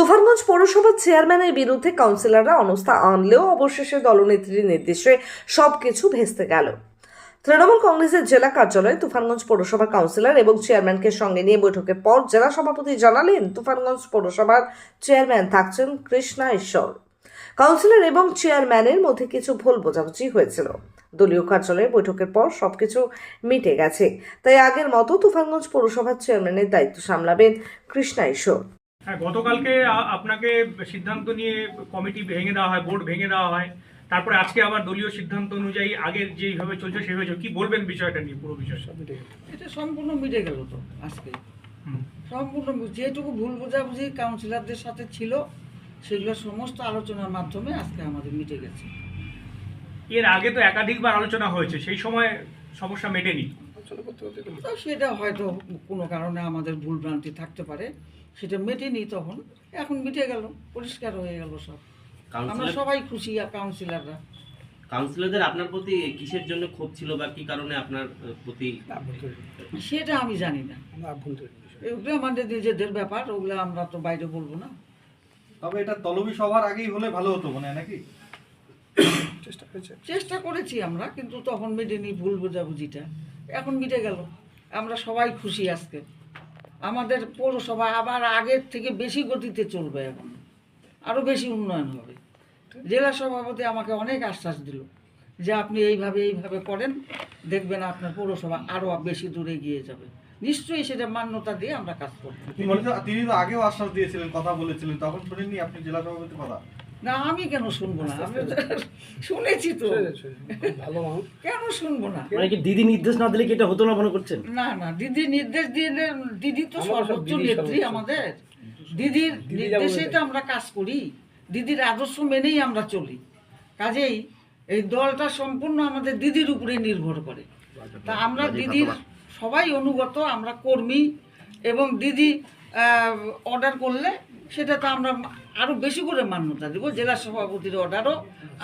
তুফানগঞ্জ পৌরসভার চেয়ারম্যানের বিরুদ্ধে কাউন্সিলররা অনস্থা আনলেও অবশেষে দলনেত্রীর নির্দেশে সবকিছু ভেস্তে গেল। তৃণমূল কংগ্রেসের জেলা কার্যালয়ে তুফানগঞ্জ পৌরসভার কাউন্সিলর এবং চেয়ারম্যানকে সঙ্গে নিয়ে বৈঠকের পর জেলা সভাপতি জানালেন, তুফানগঞ্জ পৌরসভার চেয়ারম্যান থাকছেন কৃষ্ণা ঈশ্বর। কাউন্সিলর এবং চেয়ারম্যানের মধ্যে কিছু ভুল বোঝাবুঝি হয়েছিল। দলীয় কার্যালয়ে বৈঠকের পর সবকিছু মিটে গেছে। তাই আগের মতো তুফানগঞ্জ পৌরসভার চেয়ারম্যানের দায়িত্ব সামলাবেন কৃষ্ণা ঈশ্বর। হ্যাঁ গতকালকে আপনাকে সিদ্ধান্ত নিয়ে কমিটি ভেঙে দেওয়া হয় বোর্ড ভেঙে দেওয়া হয়। তারপরে আজকে আবার দলীয় সিদ্ধান্ত অনুযায়ী আগের যেভাবে চলছে সেভাবে চলছে। কি বলবেন বিষয়টা নিয়ে পুরো বিষয়টা? এটা সম্পূর্ণ মিটে গেল তো আজকে। সম্পূর্ণ যেটুকু ভুল বোঝাবুঝি কাউন্সিলরদের সাথে ছিল সেগুলো সমস্ত আলোচনার মাধ্যমে আজকে আমাদের মিটে গেছে। এর আগে তো একাধিকবার আলোচনা হয়েছে। সেই সময় সমস্যা মেটেনি। তো সেটা হয়তো কোনো কারণে আমাদের ভুল ভ্রান্তি থাকতে পারে। সেটা মেটেনি তখন। এখন মিটে গেল পরিষ্কার হয়ে গেল সব। আমরা সবাই খুশি কাউন্সিলররা কাউন্সিলরদের আপনার প্রতি কিসের জন্য ক্ষোভ ছিল বা কি কারণে আপনার প্রতি সেটা আমি জানি না। এগুলো আমাদের নিজেদের ব্যাপার ওগুলো আমরা তো বাইরে বলব না। তবে এটা তলবি সবার আগেই হলে ভালো হতো মনে হয় নাকি? চেষ্টা করেছি। আমরা কিন্তু তখন মেটেনি ভুল বোঝাবুঝিটা। এখন মিটে গেল। আমরা সবাই খুশি আজকে। আমাদের পৌরসভা আবার আগের থেকে বেশি গতিতে চলবে এখন। আরও বেশি উন্নয়ন হবে। জেলা সভাপতি আমাকে অনেক আশ্বাস দিল যে আপনি এইভাবে এইভাবে করেন। দেখবেন আপনার পৌরসভা আরও বেশি দূরে গিয়ে যাবে। নিশ্চয়ই সেটা মান্যতা দিয়ে আমরা কাজ করব। তিনি তো- আগেও আশ্বাস দিয়েছিলেন কথা বলেছিলেন। তখন শুনেননি আপনি জেলা সভাপতি কথা। না আমি কেন শুনব না? আমি শুনেছি তো। কেন শুনব না? মানে কি দিদি নির্দেশ না দিলে কি এটা হতো না মনে করছেন? না না দিদি নির্দেশ দিলে দিদি তো সর্বোচ্চ নেত্রী আমাদের। দিদির নির্দেশেই তো আমরা কাজ করি। দিদির আদর্শ মেনেই আমরা চলি। কাজেই এই দলটা সম্পূর্ণ আমাদের দিদির উপরে নির্ভর করে। তা আমরা দিদির সবাই অনুগত আমরা কর্মী এবং দিদি অর্ডার করলে সেটা তো আমরা আরও বেশি করে মান্যতা দেবো জেলা সভাপতির অর্ডারও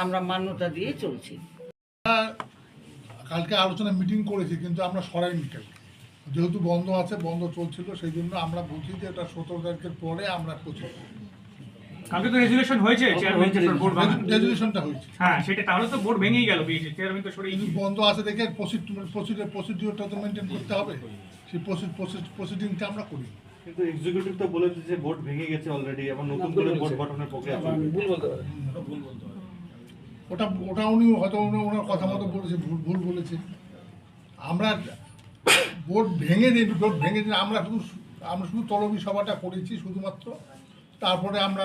আমরা মান্যতা দিয়ে চলছি। কালকে আলোচনা মিটিং করেছি কিন্তু আমরা সরাইনি কালকে। যেহেতু বন্ধ আছে বন্ধ চলছিল সেই জন্য আমরা বলছি যে এটা সতেরো তারিখের পরে আমরা কালকে তো রেজুলেশন হয়েছে রেজুলেশনটা হয়েছে হ্যাঁ সেটা তাহলে তো বোর্ড ভেঙেই গেল বিএসি চেয়ারম্যান তো সরে বন্ধ আছে দেখে প্রসিডিউরটা তো মেনটেন করতে হবে। সেই প্রসিডিংটা আমরা করি কিন্তু এক্সিকিউটিভ তো বলে দিয়েছে যে বোর্ড ভেঙে গেছে অলরেডি এবং নতুন করে বোর্ড গঠনের প্রক্রিয়া চলবে ওটা ওটা উনি হয়তো উনি ওনার কথা মতো বলেছে ভুল ভুল বলেছে। আমরা বোর্ড ভেঙে দিই বোর্ড ভেঙে দিই আমরা শুধু আমরা শুধু তলবি সভাটা করেছি শুধুমাত্র। তারপরে আমরা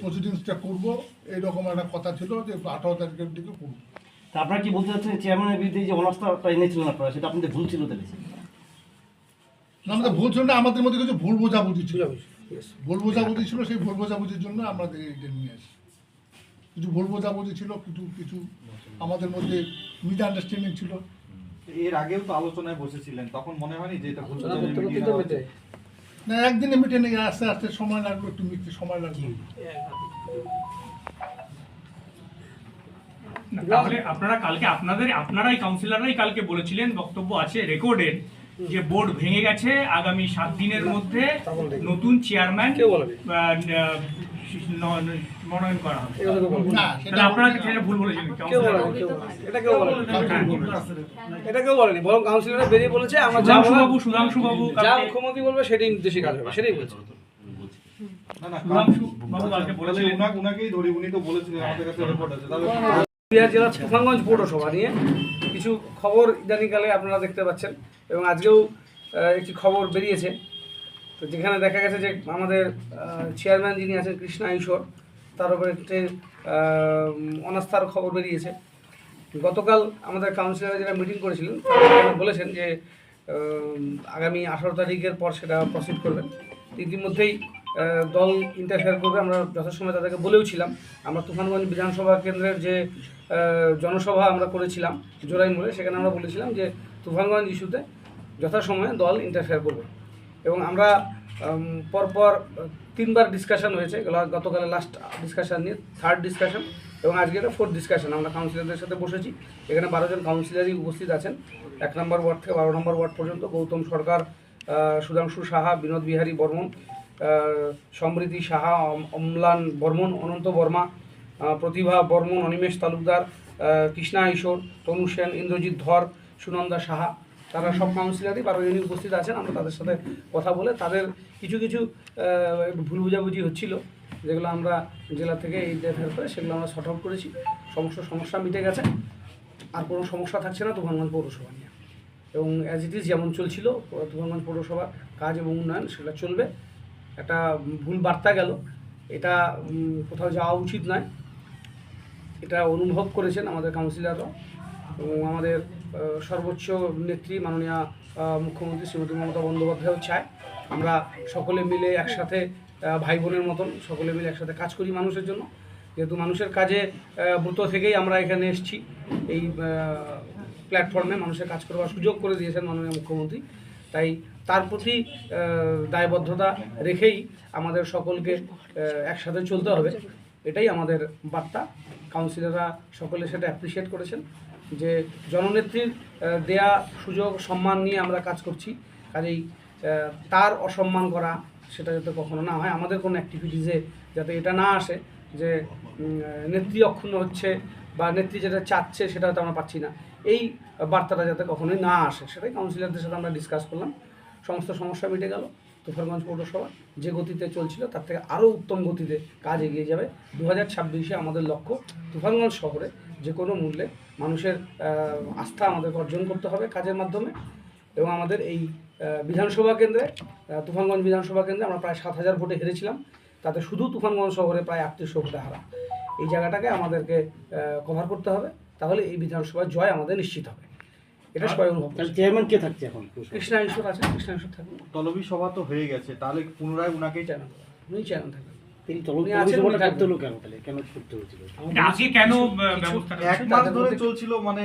প্রসিডিংসটা করব এইরকম একটা কথা ছিল যে আঠারো তারিখের দিকে করব। তা আপনারা কি বলতে চাচ্ছেন চেয়ারম্যানের বিরুদ্ধে যে অনাস্থাটা এনেছিলেন আপনারা সেটা আপনাদের ভুল ছিল তাহলে? আমাদের ভুল ছিল না আমাদের মধ্যে কিছু ভুল বোঝাবুঝি ছিল। ভুল বোঝাবুঝি ছিল সেই ভুল বোঝাবুঝির জন্য আমরা এটা নিয়ে আসি। কিছু ভুল বোঝাবুঝি ছিল কিছু কিছু আমাদের মধ্যে মিস আন্ডারস্ট্যান্ডিং ছিল। এর আগেও তো আলোচনায় বসেছিলেন তখন মনে হয়নি যে এটা? না একদিনে মিটে নেই আস্তে আস্তে সময় লাগবে একটু মিটতে সময় লাগবে না, তাহলে আপনারা কালকে আপনাদের আপনারাই কাউন্সিলররাই কালকে বলেছিলেন বক্তব্য আছে রেকর্ডেড যে বোর্ড ভেঙে গেছে আগামী সাত দিনের মধ্যে নতুন চেয়ারম্যান মনোনয়ন করা হবে। তাহলে আপনারা সেটা ভুল বলেছিলেন এটা কেউ বলেনি এটা কেউ বলেনি বরং কাউন্সিলররা বেরিয়ে বলেছে আমরা সুধাংশু বাবু সুধাংশু বাবু যা মুখ্যমন্ত্রী বলবে সেটাই নির্দেশে কাজ হবে সেটাই বলছে। না না সুধাংশু বাবু কালকে বলেছিলেন বলেছিলেন। উনাকে উনাকেই ধরি উনি তো বলেছিলেন আমাদের কাছে রিপোর্ট আছে। তাহলে বিহার জেলার তুফানগঞ্জ পৌরসভা নিয়ে কিছু খবর ইদানিংকালে আপনারা দেখতে পাচ্ছেন এবং আজকেও একটি খবর বেরিয়েছে। তো যেখানে দেখা গেছে যে আমাদের চেয়ারম্যান যিনি আছেন কৃষ্ণা ঈশ্বর তার উপর একটি অনাস্থার খবর বেরিয়েছে। গতকাল আমাদের কাউন্সিলর যারা মিটিং করেছিলেন বলেছেন যে আগামী আঠারো তারিখের পর সেটা প্রসিড করবেন। ইতিমধ্যেই দল ইন্টারফেয়ার করবে, আমরা যথাসময় তাদেরকে বলেও ছিলাম। আমরা তুফানগঞ্জ বিধানসভা কেন্দ্রের যে জনসভা আমরা করেছিলাম জোড়াই মোড়ে, সেখানে আমরা বলেছিলাম যে তুফানগঞ্জ ইস্যুতে যথাসময়ে দল ইন্টারফেয়ার করবে। এবং আমরা পরপর তিনবার ডিসকাশন হয়েছে গতকালে লাস্ট ডিসকাশন নিয়ে থার্ড ডিসকাশন এবং আজকে এটা ফোর্থ ডিসকাশন আমরা কাউন্সিলরদের সাথে বসেছি, এখানে বারো জন কাউন্সিলরই উপস্থিত আছেন। এক নম্বর ওয়ার্ড থেকে বারো নম্বর ওয়ার্ড পর্যন্ত গৌতম সরকার সুধাংশু সাহা, বিনোদ বিহারী বর্মন সমৃদ্ধি সাহা, অম- অম্লান বর্মন, অনন্ত বর্মা প্রতিভা বর্মন, অনিমেষ তালুকদার কৃষ্ণা ঈশ্বর, তনু সেন, ইন্দ্রজিৎ ধর, সুনন্দা সাহা, তারা সব কাউন্সিলারই বারো জনই উপস্থিত আছেন। আমরা তাদের সাথে কথা বলে তাদের কিছু কিছু ভুল বুঝাবুঝি হচ্ছিল, যেগুলো আমরা জেলা থেকে এই দেখার পরে সেগুলো আমরা শর্ট আউট করেছি। সমস্ত সমস্যা মিটে গেছে। আর কোনো সমস্যা থাকছে না তুফানগঞ্জ পৌরসভা নিয়ে। এবং অ্যাজ ইট ইজ যেমন চলছিল, তুফানগঞ্জ পৌরসভার কাজ এবং উন্নয়ন, সেটা চলবে। একটা ভুল বার্তা গেল। এটা কোথাও যাওয়া উচিত নয়। এটা অনুভব করেছেন আমাদের কাউন্সিলররা এবং আমাদের সর্বোচ্চ নেত্রী মাননীয় মুখ্যমন্ত্রী শ্রীমতী মমতা বন্দ্যোপাধ্যায়ও চায়। আমরা সকলে মিলে একসাথে ভাই বোনের মতন সকলে মিলে একসাথে কাজ করি মানুষের জন্য। যেহেতু মানুষের কাজে ব্রত থেকেই আমরা এখানে এসেছি। এই প্ল্যাটফর্মে মানুষের কাজ করবার সুযোগ করে দিয়েছেন মাননীয় মুখ্যমন্ত্রী। তাই তার প্রতি দায়বদ্ধতা রেখেই আমাদের সকলকে একসাথে চলতে হবে। এটাই আমাদের বার্তা। কাউন্সিলররা সকলে সেটা অ্যাপ্রিসিয়েট করেছেন যে জননেত্রীর দেয়া সুযোগ, সম্মান নিয়ে আমরা কাজ করছি। কাজেই তার অসম্মান করা সেটা যাতে কখনো না হয়। আমাদের কোনো অ্যাক্টিভিটিসে যাতে এটা না আসে যে নেত্রী অক্ষুণ্ণ হচ্ছে বা নেত্রী যেটা চাচ্ছে সেটা হয়তো আমরা পাচ্ছি না। এই বার্তাটা যাতে কখনোই না আসে, সেটাই কাউন্সিলরদের সাথে আমরা ডিসকাস করলাম। সমস্ত সমস্যা মিটে গেল তুফারগঞ্জ পৌরসভা যে গতিতে চলছিল, তার থেকে আরও উত্তম গতিতে কাজ এগিয়ে যাবে। দু হাজার ছাব্বিশে আমাদের লক্ষ্য তুফারগঞ্জ শহরে যে কোনো মূল্যে মানুষের আস্থা আমাদের অর্জন করতে হবে কাজের মাধ্যমে। এবং আমাদের এই বিধানসভা কেন্দ্রে তুফানগঞ্জ বিধানসভা কেন্দ্রে আমরা প্রায় সাত হাজার ভোটে হেরেছিলাম। তাতে শুধু তুফানগঞ্জ শহরে প্রায় আটত্রিশশো ভোটে হারা। এই জায়গাটাকে আমাদেরকে কভার করতে হবে। তাহলে এই বিধানসভার জয় আমাদের নিশ্চিত হবে। এটা সবাই অনুভব চেয়ারম্যান কে থাকছে এখন? কৃষ্ণা ঈশ্বর আছে কৃষ্ণা ঈশ্বর থাকবেন। তলবি সভা তো হয়ে গেছে তাহলে পুনরায় উনাকেই চেয়ারম্যান উনি চেয়ারম্যান থাকবেন। তিনি কেন কেন করতে হয়েছিল? আজকে কেন এক মাস ধরে চলছিল মানে